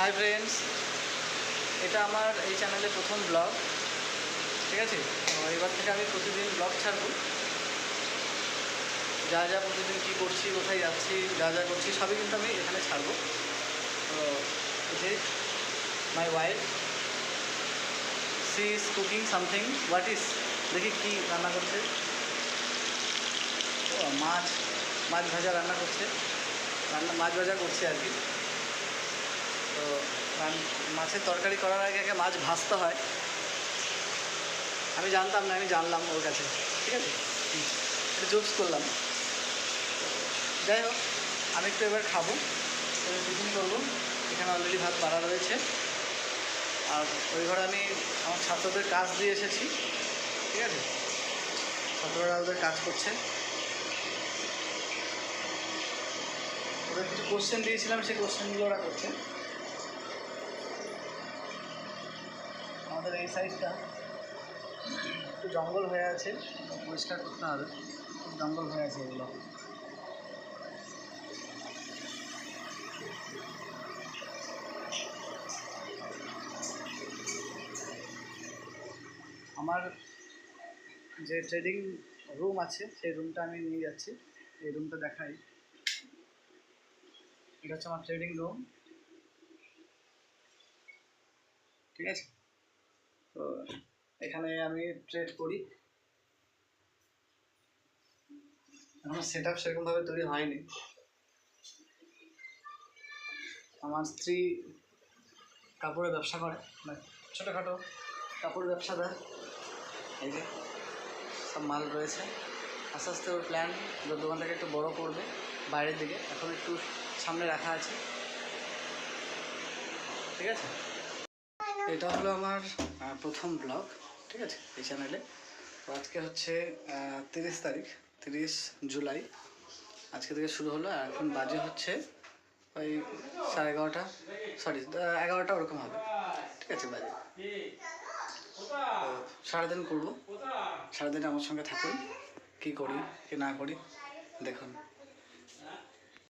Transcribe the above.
Hi friends এটা আমার এই চ্যানেলে প্রথম ব্লগ ঠিক আছে? এবার থেকে আমি প্রতিদিন ব্লগ ছাড়বো। যা যা প্রতিদিন কী করছি, কোথায় যাচ্ছি, যা যা করছি, সবই কিন্তু আমি এখানে ছাড়বো। তো যে my wife she is cooking something what is দেখি কী রান্না করছে। মাছ মাছ ভাজা রান্না করছে। রান্না, মাছ ভাজা করছে আর কি। তো মাছের তরকারি করার আগে আগে মাছ ভাজতে হয়। আমি জানতাম না, আমি জানলাম ওর কাছে। ঠিক আছে? জোকস করলাম। যাই হোক, আমি একটু এবার খাব। টিফিন করব। এখানে অলরেডি ভাত বাড়া রয়েছে। আর ওই ঘরে আমি আমার ছাত্রদের কাজ দিয়ে এসেছি। ঠিক আছে? ছাত্ররা ওদের কাজ করছে। ওদের কিছু কোশ্চেন দিয়েছিলাম, সেই কোশ্চেনগুলো ওরা করছে। আমাদের এই সাইডটা। একটু জঙ্গল হয়ে আছে, পরিষ্কার করতে হবে। জঙ্গল হয়ে আছে এগুলো। আমার যে ট্রেডিং রুম আছে, সেই রুমটা আমি নিয়ে যাচ্ছি। এই রুমটা দেখাই। এটা হচ্ছে আমার ট্রেডিং রুম ঠিক আছে? তো এখানে আমি ট্রেড করি। আমার সেট আপ সেরকমভাবে তৈরি হয়নি। আমার স্ত্রী কাপড়ের ব্যবসা করে মানে ছোটোখাটো কাপড় ব্যবসা দেয়। এই যে সব মাল রয়েছে। আস্তে আস্তে ওর প্ল্যান ওর দোকানটাকে একটু বড় করবে বাইরের দিকে। এখন একটু সামনে রাখা আছে। ঠিক আছে? এটা হলো আমার প্রথম ব্লগ, ঠিক আছে, এই চ্যানেলে তো আজকে হচ্ছে তিরিশ তারিখ, তিরিশ জুলাই। আজকে থেকে শুরু হলো, আর এখন বাজে হচ্ছে ওই সাড়ে এগারোটা সরি এগারোটা ওরকম হবে। ঠিক আছে, বাজে। সারাদিন করব, সারাদিন আমার সঙ্গে থাকুন, কী করি, কি না করি, দেখুন।